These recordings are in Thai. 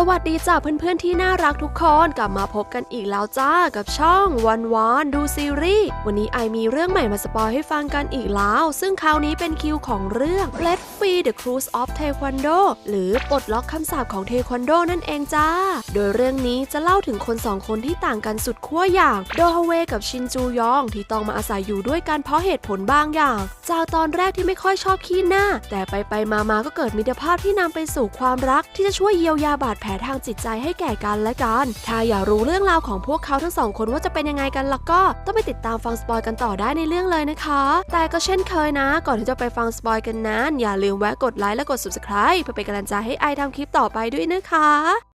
สวัสดีจ้าเพื่อนๆที่น่ารักทุกคนกลับมาพบกันอีกแล้วจ้ากับช่องวันวานดูซีรีส์วันนี้ไอมีเรื่องใหม่มาสปอยให้ฟังกันอีกแล้ว ซึ่งคราวนี้เป็นคิวของเรื่อง Let Free the Cruise of Taekwondo หรือปลดล็อกคำสาปของเทควันโดนั่นเองจ้า โดยเรื่องนี้จะเล่าถึงคนสองคนที่ต่างกันสุดขั้วอย่าง โดฮาเวกับชินจูยองที่ต้องมาอาศัยอยู่ด้วยกันเพราะเหตุผลบางอย่าง จากตอนแรกที่ไม่ค่อยชอบขี้หน้า แต่ไปไปๆมาก็เกิดมิตรภาพที่นำไปสู่ความรักที่จะช่วยเยียวยาบาดแผลลทางจิตใจให้แก่กันและกัน ถ้าอยากรู้เรื่องราวของพวกเขาทั้งสองคนว่าจะเป็นยังไงกันล่ะก็ ต้องไปติดตามฟังสปอยกันต่อได้ในเรื่องเลยนะคะ แต่ก็เช่นเคยนะ ก่อนที่จะไปฟังสปอยกันนั้น อย่าลืมแวะกดไลค์และกด subscribe เพื่อเป็นกำลังใจให้ไอทำคลิปต่อไปด้วยนะคะ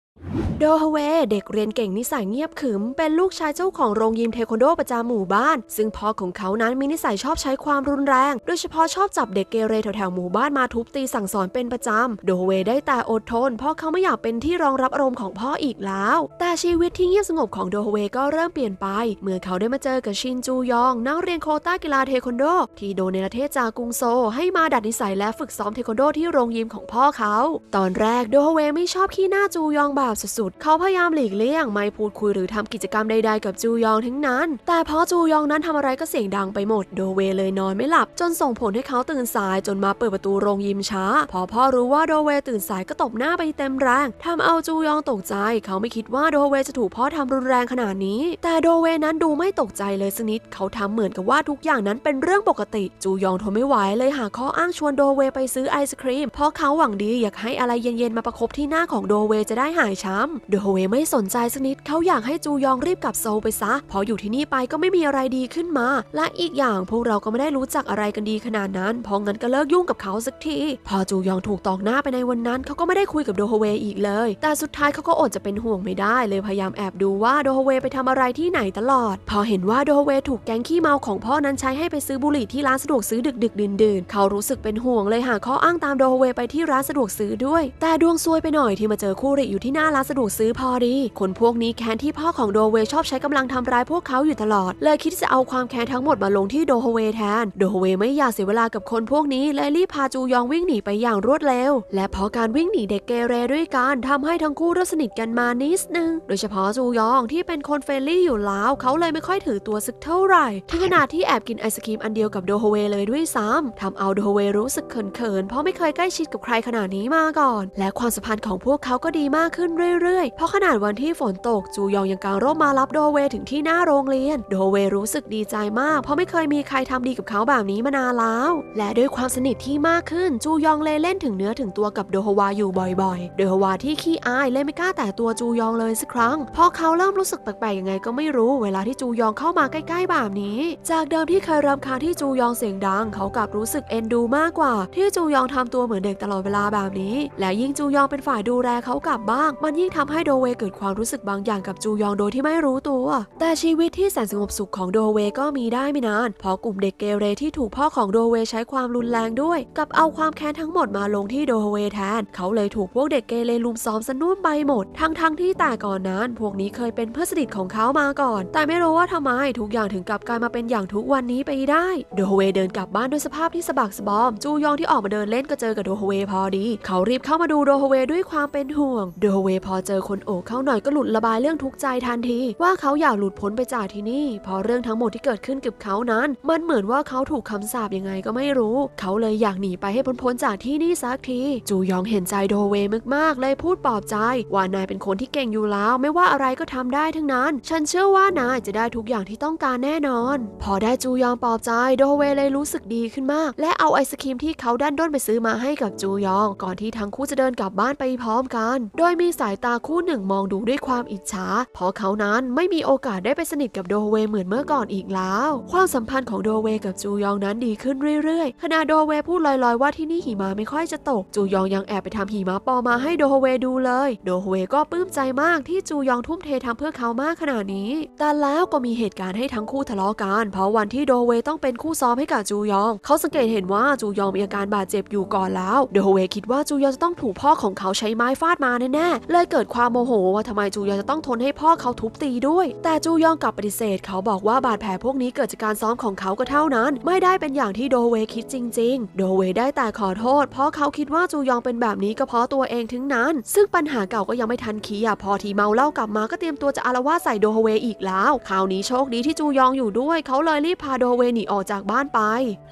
โดฮาเวเด็กเรียนเก่งนิสัยเงียบขรึม เป็นลูกชายเจ้าของโรงยิมเทควันโดประจำหมู่บ้าน ซึ่งพ่อของเขานั้นมีนิสัยชอบใช้ความรุนแรง โดยเฉพาะชอบจับเด็กเกเรแถวๆหมู่บ้านมาทุบตีสั่งสอนเป็นประจำ โดฮาเวได้แต่อดทน เพราะเขาไม่อยากเป็นที่รองรับอารมณ์ของพ่ออีกแล้ว แต่ชีวิตที่เงียบสงบของโดฮาเวก็เริ่มเปลี่ยนไป เมื่อเขาได้มาเจอกับชินจูยองนักเรียนโคต้ากีฬาเทควันโด ที่โดนในประเทศจากกรุงโซ ให้มาดัดนิสัยและฝึกซ้อมเทควันโดที่โรงยิมของพ่อเขา ตอนแรกโดฮาเวไม่ชอบขี้หน้าจูยองแบบสุดๆ เขาพยายามหลีกเลี่ยง ไม่พูดคุยหรือทำกิจกรรมใดๆกับจูยองทั้งนั้น แต่พราะจูยองนั้นทำอะไรก็เสียงดังไปหมด โดเวเลยนอนไม่หลับ จนส่งผลให้เขาตื่นสายจนมาเปิดประตูโรงยิมช้า พอพ่อรู้ว่าโดเวตื่นสายก็ตบหน้าไปเต็มแรงทำเอาจูยองตกใจ เขาไม่คิดว่าโดเวจะถูกพ่อทำรุนแรงขนาดนี้ แต่โดเวนั้นดูไม่ตกใจเลยสักนิด เขาทำเหมือนกับว่าทุกอย่างนั้นเป็นเรื่องปกติ จูยองทนไม่ไหวเลยหาข้ออ้างชวนโดเวไปซื้อไอศครีม เพราะเขาหวังดีอยากให้อะไรเย็นๆมาประคบที่หน้าของโดเวจะได้หายช้ำโดเวไม่สนใจสักนิดเขาอยากให้จูยองรีบกลับโซลไปซะพราะอยู่ที่นี่ไปก็ไม่มีอะไรดีขึ้นมา และอีกอย่างพวกเราก็ไม่ได้รู้จักอะไรกันดีขนาดนั้นพราะงั้นก็เลิกยุ่งกับเขาสักที พอจูยองถูกตอกหน้าไปในวันนั้นเขาก็ไม่ได้คุยกับโดฮเวอีกเลย แต่สุดท้ายเขาก็อดจะเป็นห่วงไม่ได้ เลยพยายามแอบดูว่าโดฮเวไปทำอะไรที่ไหนตลอด พอเห็นว่าโดฮเวถูกแก๊งขี้เมาของพ่อนั้นใช้ให้ไปซื้อบุหรี่ที่ร้านสะดวกซื้อดึกดึกดื่นดื่นๆเขารู้สึกเป็นห่วงเลยหาข้ออ้างตามโดฮเวไปที่ร้านสะดวกซื้อด้วย แต่ดวงซวยไปหน่อยที่มาเจอคู่ริอยู่ที่หน้าร้านสะดวกซื้อพอดี คนพวกนี้แค้นที่พ่อของโดเวชอบใช้กำลังทำร้ายพวกเขาอยู่ตลอด เลยคิดจะเอาความแค้นทั้งหมดมาลงที่โดฮเวแทน โดฮเวไม่อยากเสียเวลากับคนพวกนี้เลยรีบพาจูยองวิ่งหนีไปอย่างรวดเร็ว และเพราะการวิ่งหนีเด็กเกเรด้วยกันทำให้ทั้งคู่ริ่มสนิทกันมานิดนึง โดยเฉพาะจูยองที่เป็นคนเฟรนลี่อยู่แล้วเขาเลยไม่ค่อยถือตัวสักเท่าไหร่ถึงขนาดที่แอบกินไอศครีมอันเดียวกับโดฮเวเลยด้วยซ้ำทำเอาโดฮเวรู้สึกเขินๆเพราะไม่เคยใกล้ชิดกับใครขนาดนี้มาก่อน และความสัมพันธ์ของพวกเขาก็ดีมากขึ้นเรื่อยๆ เพราะขนาดวันที่ฝนตกจูยองยังกางร่มมารับโดเวถึงที่หน้าโรงเรียน โดเวรู้สึกดีใจมาก เพราะไม่เคยมีใครทำดีกับเขาแบบนี้มานานแล้ว และด้วยความสนิทที่มากขึ้นจูยองเลยเล่นถึงเนื้อถึงตัวกับโดฮวาอยู่บ่อยๆ โดฮวาที่ขี้อายเลยไม่กล้าแตะตัวจูยองเลยสักครั้งพราะเขาเริ่มรู้สึกแปลกๆยังไงก็ไม่รู้ เวลาที่จูยองเข้ามาใกล้ๆแบบนี้ จากเดิมที่เคยรำคาญที่จูยองเสียงดัง เขากลับรู้สึกเอ็นดูมากกว่า ที่จูยองทำตัวเหมือนเด็กตลอดเวลาแบบนี้ และยิ่งจูยองเป็นฝ่ายดูแลเขากลับบ้าง มันยิ่งทำให้โดเวเกิดความรู้สึกบางอย่างกับจูยองโดยที่ไม่รู้ตัว แต่ชีวิตที่แสนสงบสุขของโดเวก็มีได้ไม่นานเพราะกลุ่มเด็กเกเรที่ถูกพ่อของโดเวใช้ความรุนแรงด้วย กับเอาความแค้นทั้งหมดมาลงที่โดเวแทน เขาเลยถูกพวกเด็กเกเรลุมซ้อมสนุ่มไปหมด ทั้งทั้งๆที่แต่ก่อนนั้น พวกนี้เคยเป็นเพื่อนสนิทของเขามาก่อน แต่ไม่รู้ว่าทำไมทุกอย่างถึงกลับกลายมาเป็นอย่างทุกวันนี้ไปได้ โดเวเดินกลับบ้านด้วยสภาพที่สะบักสะบอม จูยองที่ออกมาเดินเล่นก็เจอกับโดเวพอดี เขารีบเข้ามาดูโดเวด้วยความเป็นห่วง โดเวพอเจอคนโอบเข้าหน่อยก็หลุดระบายเรื่องทุกข์ใจทันที ว่าเขาอยากหลุดพ้นไปจากที่นี่เพราะเรื่องทั้งหมดที่เกิดขึ้นกับเขานั้น มันเหมือนว่าเขาถูกคำสาปยังไงก็ไม่รู้ เขาเลยอยากหนีไปให้พ้นๆจากที่นี่สักที จูยองเห็นใจโดเวมากๆ เลยพูดปลอบใจ ว่านายเป็นคนที่เก่งอยู่แล้ว ไม่ว่าอะไรก็ทำได้ทั้งนั้น ฉันเชื่อว่านายจะได้ทุกอย่างที่ต้องการแน่นอน พอได้จูยองปลอบใจโดเวเลยรู้สึกดีขึ้นมาก และเอาไอศครีมที่เขาดันด้นไปซื้อมาให้กับจูยอง ก่อนที่ทั้งคู่จะเดินกลับบ้านไปพร้อมกัน โดยมีสายตาคู่หนึ่งมองดูด้วยความอิจฉาเพราะเขานั้นไม่มีโอกาสได้ไปสนิทกับโดเวเหมือนเมื่อก่อนอีกแล้ว ความสัมพันธ์ของโดเวกับจูยองนั้นดีขึ้นเรื่อยๆขณะโดเวพูดลอยๆ ว่าที่นี่หิมะไม่ค่อยจะตก จูยองยังแอบไปทำหิมะปอมมาให้โดเวดูเลย โดเวก็ปลื้มใจมากที่จูยองทุ่มเททำเพื่อเขามากขนาดนี้ แต่แล้วก็มีเหตุการณ์ให้ทั้งคู่ทะเลาะกัน เพราะวันที่โดเวต้องเป็นคู่ซ้อมให้กับจูยอง เขาสังเกตเห็นว่าจูยองมีอาการบาดเจ็บอยู่ก่อนแล้ว โดเวคิดว่าจูยองจะต้องถูกพ่อของเขาใช้ไม้ฟาดมาแน่ๆเลยเกิดความโมโหว่าทำไมจูยองจะต้องทนให้พ่อเขาทุบตีด้วย แต่จูยองกลับปฏิเสธเขาบอกว่าบาดแผลพวกนี้เกิดจากการซ้อมของเขาก็เท่านั้น ไม่ได้เป็นอย่างที่โดเวคิดจริง ๆ โดเวได้แต่ขอโทษ เพราะเขาคิดว่าจูยองเป็นแบบนี้ก็เพราะตัวเองถึงนั้น ซึ่งปัญหาเก่าก็ยังไม่ทันเคลียร์พอทีเมาเหล้ากลับมาก็เตรียมตัวจะอารวาสใส่โดเวอีกแล้ว คราวนี้โชคดีที่จูยองอยู่ด้วย เขาเลยรีบพาโดเวหนีออกจากบ้านไป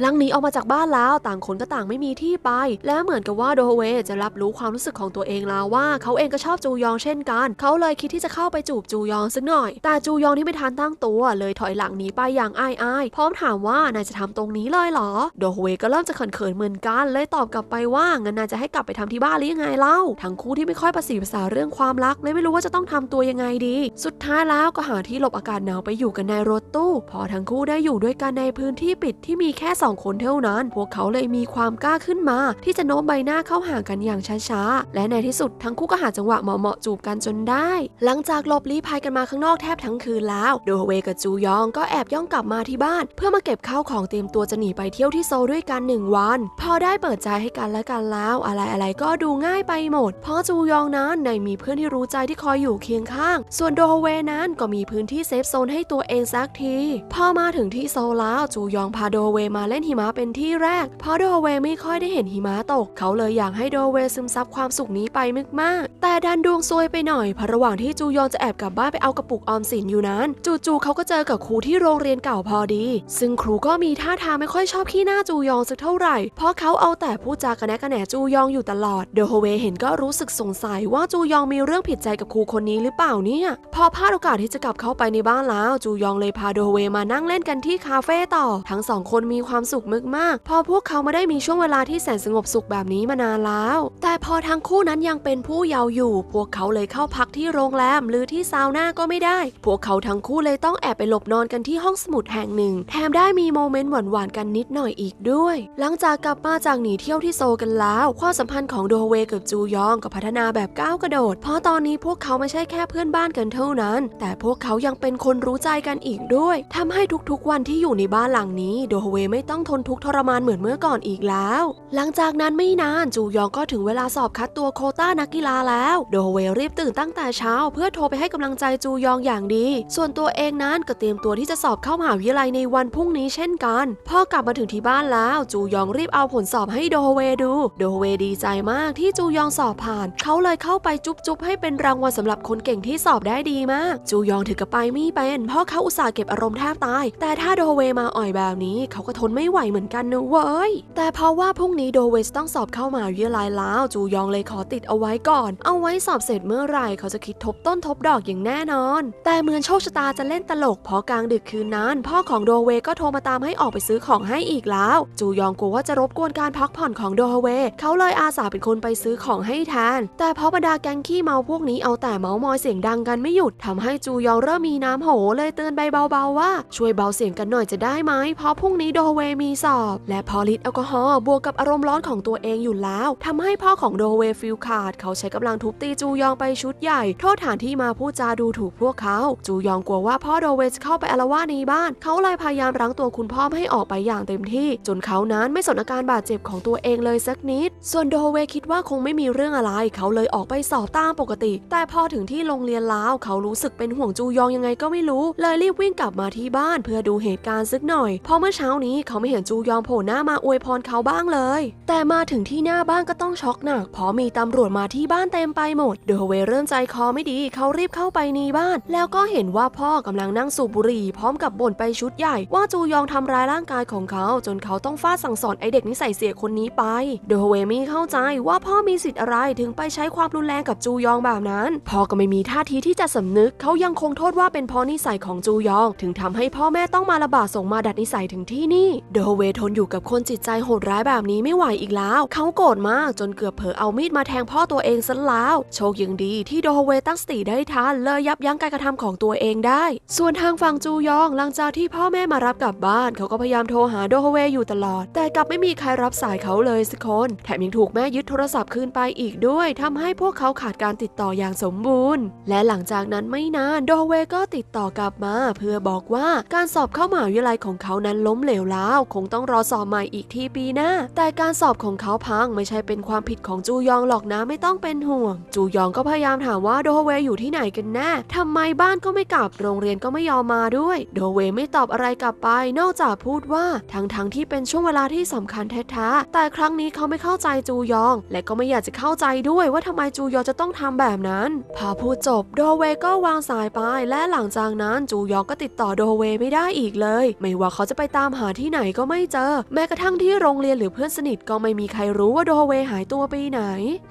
หลังหนีออกมาจากบ้านแล้วต่างคนก็ต่างไม่มีที่ไป และเหมือนกับว่าโดเวจะรับรู้ความรู้สึกของตัวเองแล้วว่าเขาเองก็ชอบจูยองเช่นกัน เขาเลยคิดที่จะเข้าไปจูบจูยองสักหน่อย แต่จูยองที่ไม่ทันตั้งตัวเลยถอยหลังหนีไปอย่างอายๆพร้อมถามว่านายจะทำตรงนี้เลยเหรอ โดเวก็เริ่มจะเขินๆเหมือนกัน เลยตอบกลับไปว่างั้นนายจะให้กลับไปทำที่บ้านหรือยังไงเล่า ทั้งคู่ที่ไม่ค่อยประสีภาษาเรื่องความรักเลยไม่รู้ว่าจะต้องทำตัวยังไงดี สุดท้ายแล้วก็หาที่หลบอากาศหนาวไปอยู่กันในรถตู้ พอทั้งคู่ได้อยู่ด้วยกันในพื้นที่ปิดที่มีแค่สองคนเท่านั้น พวกเขาเลยมีความกล้าขึ้นมา ที่จะโน้มใบหน้าเข้าหากันอย่างช้าๆและในที่สุดทั้งคู่ก็หาจังหวะเหมาะๆจูบกันจนได้ หลังจากหลบลี้ภัยกันมาข้างนอกแทบทั้งคืนแล้ว โดเวกับจูยองก็แอบย่องกลับมาที่บ้าน เพื่อมาเก็บข้าวของเตรียมตัวจะหนีไปเที่ยวที่โซลด้วยกันหนึ่งวัน พอได้เปิดใจให้กันและกันแล้ว อะไรๆก็ดูง่ายไปหมด เพราะจูยองนั้นในมีเพื่อนที่รู้ใจที่คอยอยู่เคียงข้าง ส่วนโดเวนั้นก็มีพื้นที่เซฟโซนให้ตัวเองสักทีพอมาถึงที่โซลแล้วจูยองพาโดเวมาเล่นหิมะเป็นที่แรก เพราะโดเวไม่ค่อยได้เห็นหิมะตก เขาเลยอยากให้โดเวซึมซับความสุขนี้ไปมากๆแต่ดันดวงซวยไปหน่อยเพราะระหว่างที่จูยองจะแอบกลับบ้านไปเอากระปุกออมสินอยู่นั้น จู่ๆเขาก็เจอกับครูที่โรงเรียนเก่าพอดี ซึ่งครูก็มีท่าทางไม่ค่อยชอบขี้หน้าจูยองสักเท่าไหร่ เพราะเขาเอาแต่พูดจากระแนะกระแหนจูยองอยู่ตลอดโดโฮเวเห็นก็รู้สึกสงสัยว่าจูยองมีเรื่องผิดใจกับครูคนนี้หรือเปล่าเนี่ย พอพลาดโอกาสที่จะกลับเข้าไปในบ้านแล้ว จูยองเลยพาโดโฮเวมานั่งเล่นกันที่คาเฟ่ต่อ ทั้งสองคนมีความสุขมากๆเพอพวกเขาไม่ได้มีช่วงเวลาที่แสนสงบสุขแบบนี้มานานแล้ว แต่พอทั้งคู่นั้นยังเป็นผู้เยาว์อยู่พวกเขาเลยเข้าพักที่โรงแรมหรือที่ซาวน่าก็ไม่ได้ พวกเขาทั้งคู่เลยต้องแอบไปหลบนอนกันที่ห้องสมุดแห่งหนึ่ง แถมได้มีโมเมนต์หวานๆกันนิดหน่อยอีกด้วย หลังจากกลับมาจากหนีเที่ยวที่โซกันแล้ว ความสัมพันธ์ของโดเวกับจูยองก็พัฒนาแบบก้าวกระโดด เพราะตอนนี้พวกเขาไม่ใช่แค่เพื่อนบ้านกันเท่านั้น แต่พวกเขายังเป็นคนรู้ใจกันอีกด้วยทำให้ทุกๆวันที่อยู่ในบ้านหลังนี้ โดเวไม่ต้องทนทุกข์ทรมานเหมือนเมื่อก่อนอีกแล้ว หลังจากนั้นไม่นานจูยองก็ถึงเวลาสอบคัดตัวโคต้านักกีฬาแล้วโดเวรีบตื่นตั้งแต่เช้า เพื่อโทรไปให้กำลังใจจูยองอย่างดี ส่วนตัวเองนั้นก็เตรียมตัวที่จะสอบเข้ามหาวิทยาลัยในวันพรุ่งนี้เช่นกัน พอกลับมาถึงที่บ้านแล้ว จูยองรีบเอาผลสอบให้โดเวดู โดเวดีใจมากที่จูยองสอบผ่าน เขาเลยเข้าไปจุ๊บจุบให้เป็นรางวัลสำหรับคนเก่งที่สอบได้ดีมาก จูยองถือกระไปไม่เป็นเพราะเขาอุตส่าห์เก็บอารมณ์แทบตาย แต่ถ้าโดเวมาอ่อยแบบนี้ เขาก็ทนไม่ไหวเหมือนกันนะเว้ยแต่เพราะว่าพรุ่งนี้โดเวต้องสอบเข้ามหาวิทยาลัยแล้ว จูยองเลยขอติดเอาไว้ก่อน เอาไว้สอบเสร็จเมื่อไหร่เขาจะคิดทบต้นทบดอกอย่างแน่นอน แต่เหมือนโชคชะตาจะเล่นตลกพราะกลางดึกคืนนั้น พ่อของโดเวก็โทรมาตามให้ออกไปซื้อของให้อีกแล้ว จูยองกลัวว่าจะรบกวนการพักผ่อนของโดเวเขาเลยอาสาเป็นคนไปซื้อของให้แทน แต่เพราะบรรดาแก๊งขี้เมาพวกนี้เอาแต่เมามอยเสียงดังกันไม่หยุดทำให้จูยองเริ่มมีน้ำโหเลยเตือนไปเบาๆว่าช่วยเบาเสียงกันหน่อยจะได้ไหมเพราะพรุ่งนี้โดเวมีสอบ และพอฤทธิ์แอลกอฮอล์บวกกับอารมณ์ร้อนของตัวเองอยู่แล้วทำให้พ่อของโดเวฟิลขาดเขาใช้กำลังทุบตีจูยองไปชุดใหญ่ โทษฐานที่มาพูดจาดูถูกพวกเขา จูยองกลัวว่าพ่อโดเวจะเข้าไปอาละวาดในบ้าน เขาเลยพยายามรั้งตัวคุณพ่อไม่ให้ออกไปอย่างเต็มที่ จนเขานั้นไม่สนอาการบาดเจ็บของตัวเองเลยสักนิด ส่วนโดเวคิดว่าคงไม่มีเรื่องอะไร เขาเลยออกไปสอบตามปกติ แต่พอถึงที่โรงเรียนแล้วเขารู้สึกเป็นห่วงจูยองยังไงก็ไม่รู้ เลยรีบวิ่งกลับมาที่บ้านเพื่อดูเหตุการณ์สักหน่อยพราะเมื่อเช้านี้เขาไม่เห็นจูยองโผล่หน้ามาอวยพรเขาบ้างเลย แต่มาถึงที่หน้าบ้านก็ต้องช็อกหนักเพราะมีตำรวจมาที่บ้านเต็มไปหมดโดเวเริ่มใจคอไม่ดี เขารีบเข้าไปในบ้าน แล้วก็เห็นว่าพ่อกำลังนั่งสูบบุหรี่ พร้อมกับบ่นไปชุดใหญ่ ว่าจูยองทำร้ายร่างกายของเขา จนเขาต้องฟาดสั่งสอนไอเด็กนิสัยเสียคนนี้ไปโดเวไม่เข้าใจว่าพ่อมีสิทธิ์อะไรถึงไปใช้ความรุนแรงกับจูยองแบบนั้น พ่อก็ไม่มีท่าทีที่จะสำนึก เขายังคงโทษว่าเป็นพราะนิสัยของจูยอง ถึงทำให้พ่อแม่ต้องมาระบาดส่งมาดัดนิสัยถึงที่นี่โดเวทนอยู่กับคนจิตใจโหดร้ายแบบนี้ไม่ไหวอีกแล้ว เขาโกรธมากจนเกือบเผลอเอามีดมาแทงพ่อตัวเองซะแล้วโชคยังดีที่โดเวตั้งสติได้ทันเลยยับยั้งการกระทำของตัวเองได้ ส่วนทางฝั่งจูยองหลังจากที่พ่อแม่มารับกลับบ้าน เขาก็พยายามโทรหาโดเวอยู่ตลอด แต่กลับไม่มีใครรับสายเขาเลยสักคนแถมยังถูกแม่ยึดโทรศัพท์คืนไปอีกด้วยทำให้พวกเขาขาดการติดต่ออย่างสมบูรณ์ และหลังจากนั้นไม่นานโดเวก็ติดต่อกลับมา เพื่อบอกว่าการสอบเข้ามหาวิทยาลัยของเขานั้นล้มเหลวแล้วคงต้องรอสอบใหม่อีกที่ปีหน้า แต่การสอบของเขาพังไม่ใช่เป็นความผิดของจูยองหรอกนะไม่ต้องเป็นห่วงจูยองก็พยายามถามว่าโดเวอยู่ที่ไหนกันแน่ทำไมบ้านก็ไม่กลับ โรงเรียนก็ไม่ยอมมาด้วย โดเวไม่ตอบอะไรกลับไป นอกจากพูดว่าทั้งๆทที่เป็นช่วงเวลาที่สำคัญแท้ๆแต่ครั้งนี้เขาไม่เข้าใจจูยอง และก็ไม่อยากจะเข้าใจด้วยว่าทำไมจูยองจะต้องทำแบบนั้น พอพูดจบโดเวก็วางสายไปและหลังจากนั้นจูยองก็ติดต่อโดเวไม่ได้อีกเลย ไม่ว่าเขาจะไปตามหาที่ไหนก็ไม่เจอ แม้กระทั่งที่โรงเรียนหรือเพื่อนสนิทก็ไม่มีใครรู้ว่าโดเวหายตัวไปไหน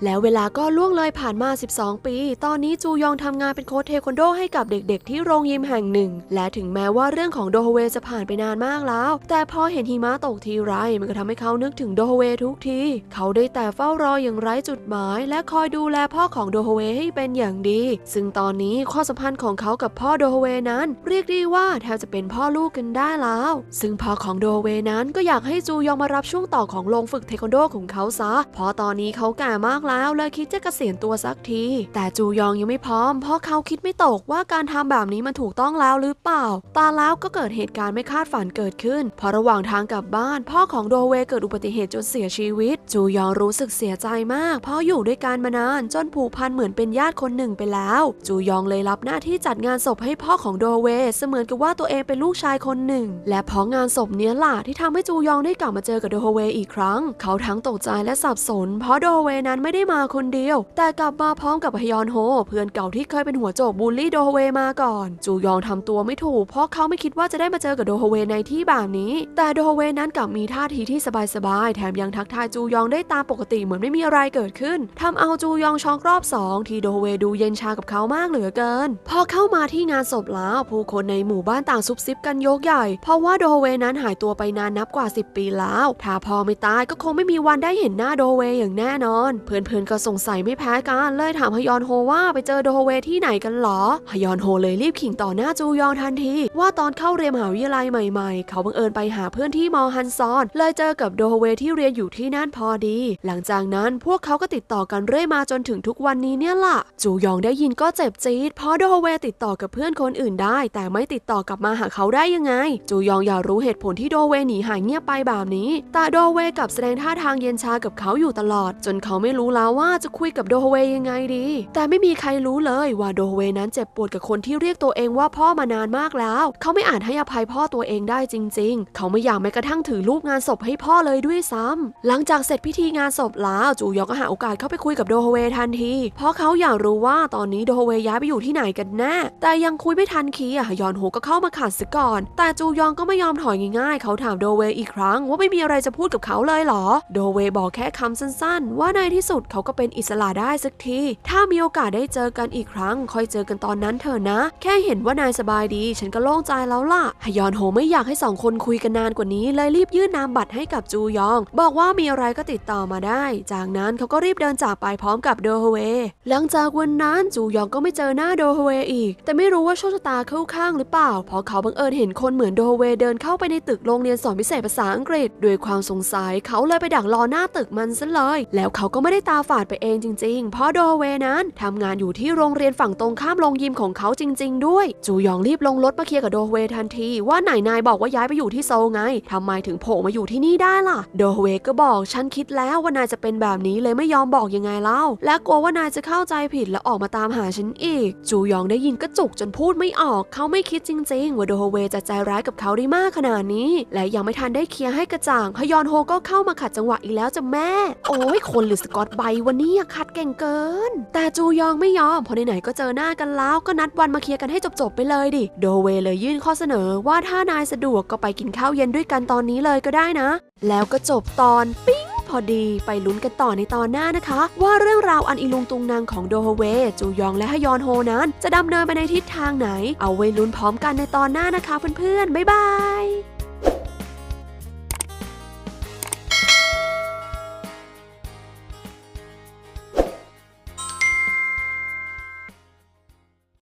แล้วเวลาก็ล่วงเลยผ่านานมา 12 ปี ตอนนี้จูยองทำงานเป็นโค้ชเทควันโดให้กับเด็กๆ ที่โรงยิมแห่งหนึ่ง และถึงแม้ว่าเรื่องของโดฮเวจะผ่านไปนานมากแล้ว แต่พอเห็นหิมะตกทีไรมันก็ทำให้เขานึกถึงโดฮเวทุกที เขาได้แต่เฝ้ารออย่างไร้จุดหมาย และคอยดูแลพ่อของโดฮเวให้เป็นอย่างดี ซึ่งตอนนี้ความสัมพันธ์ของเขากับพ่อโดฮเวนั้น เรียกได้ว่าแทบจะเป็นพ่อลูกกันได้แล้ว ซึ่งพ่อของโดฮเวนั้นก็อยากให้จูยองมารับช่วงต่อของโรงฝึกเทควันโดของเขาซะเพราะตอนนี้เขาแก่มากแล้วเลยคิดจะเกษียณตัวสักที แต่จูยองยังไม่พร้อม เพราะเขาคิดไม่ตกว่าการทำแบบนี้มันถูกต้องแล้วหรือเปล่า ตาแล้วก็เกิดเหตุการณ์ไม่คาดฝันเกิดขึ้นเพราะระหว่างทางกลับบ้าน พ่อของโดเวเกิดอุบัติเหตุจนเสียชีวิต จูยองรู้สึกเสียใจมาก เพราะอยู่ด้วยกันมานานจนผูกพันเหมือนเป็นญาติคนหนึ่งไปแล้ว จูยองเลยรับหน้าที่จัดงานศพให้พ่อของโดเวเสมือนกับว่าตัวเองเป็นลูกชายคนหนึ่ง และเพราะงานศพเนี้ยล่ะที่ทำให้จูยองได้กลับมาเจอกับโดเวอีกครั้ง เขาทั้งตกใจและสับสน เพราะโดเวนั้นไม่ได้มาคนเดียว แต่กลับมาพร้อมกับฮยอนโฮ เพื่อนเก่าที่เคยเป็นหัวโจกบูลลี่โดเวมาก่อน จูยองทำตัวไม่ถูก เพราะเขาไม่คิดว่าจะได้มาเจอกับโดเวในที่แบบนี้ แต่โดเวนั้นกลับมีท่าทีที่สบายๆ แถมยังทักทายจูยองได้ตามปกติเหมือนไม่มีอะไรเกิดขึ้นทำเอาจูยองช็อกรอบสองที่โดเวดูเย็นชากับเขามากเหลือเกิน พอเข้ามาที่งานศพแล้ว ผู้คนในหมู่บ้านต่างซุบซิบกันยกใหญ่ เพราะว่าโดเวนั้นหายตัวไปนานนับกว่า 10 ปีแล้ว ถ้าพอไม่ตายก็คงไม่มีวันได้เห็นหน้าโดเวอย่างแน่นอน เพื่อนๆก็สงสัยไม่แพ้กันเลยถามฮยอนโฮว่าไปเจอโดเวที่ไหนกันหรอฮยอนโฮเลยรีบขิงต่อหน้าจูยองทันที ว่าตอนเข้าเรียนมหาวิทยาลัยใหม่ๆ เขาบังเอิญไปหาเพื่อนที่มอฮันซอน เลยเจอกับโดเวที่เรียนอยู่ที่นั่นพอดี หลังจากนั้นพวกเขาก็ติดต่อกันเรื่อยมาจนถึงทุกวันนี้เนี่ยล่ะ จูยองได้ยินก็เจ็บจี๊ดเพราะโดเวติดต่อกับเพื่อนคนอื่นได้ แต่ไม่ติดต่อกลับมาหาเขาได้ยังไง จูยองอยากรู้เหตุผลที่โดเวหนีหายเงียบไปแบบนี้ แต่โดเวกับแสดงท่าทางเย็นชากับเขาอยู่ตลอด จนเขาไม่รู้แล้วว่าจะคุยกับโดเวยังไงดี แต่ไม่มีใครรู้เลยว่าโดเวนั้นเจ็บปวดกับคนที่เรียกตัวเองว่าพ่อมานานมากแล้ว เขาไม่อาจให้อภัยพ่อตัวเองได้จริง ๆ เขาไม่อยากแม้กระทั่งถือรูปงานศพให้พ่อเลยด้วยซ้ำหลังจากเสร็จพิธีงานศพแล้วจูยองก็หาโอกาสเข้าไปคุยกับโดเวทันที เพราะเขาอยากรู้ว่าตอนนี้โดเวย้ายไปอยู่ที่ไหนกันแน่ แต่ยังคุยไม่ทันคีอะยอนโฮก็เข้ามาขัดซะก่อน แต่จูยองก็ไม่ยอมถอยง่ายๆ เขาถามโดเวอีกครั้ง ว่าไม่มีอะไรจะพูดกับเขาเลยหรอ โดเวบอกแค่คำสั้นๆ ว่าในที่สุดเขาก็เป็นอิสระได้สักที ถ้ามีโอกาสได้เจอกันอีกครั้ง ค่อยเจอกันตอนนั้นเถอะนะ แค่เห็นว่านายสบายดี ฉันก็โล่งใจแล้วล่ะฮยอนโฮไม่อยากให้สองคนคุยกันนานกว่านี้ เลยรีบยื่นนามบัตรให้กับจูยอง บอกว่ามีอะไรก็ติดต่อมาได้ จากนั้นเขาก็รีบเดินจากไปพร้อมกับโดเว หลังจากวันนั้นจูยองก็ไม่เจอหน้าโดเวอีก แต่ไม่รู้ว่าโชคชะตาเข้าข้างหรือเปล่า เพราะเขาบังเอิญเห็นคนเหมือนโดเวเดินเข้าไปในตึกโรงเรียนสอนพิเศษภาษาอังกฤษ ด้วยความสงสัยเขาเลยไปดักรอหน้าตึกมันซะเลย แล้วเขาก็ไม่ได้ตาฝาดไปเองจริงๆพราะโดเวนั้นทำงานอยู่ที่โรงเรียนฝั่งตรงข้ามโรงยิมของเขาจริง ๆ ด้วย จูยองรีบลงรถมาเคลียร์กับโดเวทันทีว่าไหนนายบอกว่าย้ายไปอยู่ที่โซลไงทำไมถึงโผล่มาอยู่ที่นี่ได้ล่ะ โดเวก็บอกฉันคิดแล้วว่านายจะเป็นแบบนี้เลยไม่ยอมบอกยังไงเล่า และกลัวว่านายจะเข้าใจผิดและออกมาตามหาฉันอีก จูยองได้ยินก็จุกจนพูดไม่ออก เขาไม่คิดจริง ๆ ว่าโดเวจะใจร้ายกับเขาได้มากขนาดนี้ และยังไม่ทันได้เคลียร์ให้กระจ่างฮยอนโฮก็เข้ามาขัดจังหวะอีกแล้วจ้ะแม่ โอ้ยคนหรือสกอตไบวันนี้อะขัดเก่งเกินแต่จูยองไม่ยอมเพราะไหนๆก็เจอหน้ากันแล้วก็นัดวันมาเคลียร์กันให้จบๆไปเลยดิ โดเวเลยยื่นข้อเสนอว่าถ้านายสะดวกก็ไปกินข้าวเย็นด้วยกันตอนนี้เลยก็ได้นะ แล้วก็จบตอนปิ๊งพอดีไปลุ้นกันต่อในตอนหน้านะคะ ว่าเรื่องราวอันอีลุงตุงนางของโดโฮเว จูยองและฮยอนโฮนั้น จะดำเนินไปในทิศทางไหน เอาไว้ลุ้นพร้อมกันในตอนหน้านะคะเพื่อนๆ บ๊ายบาย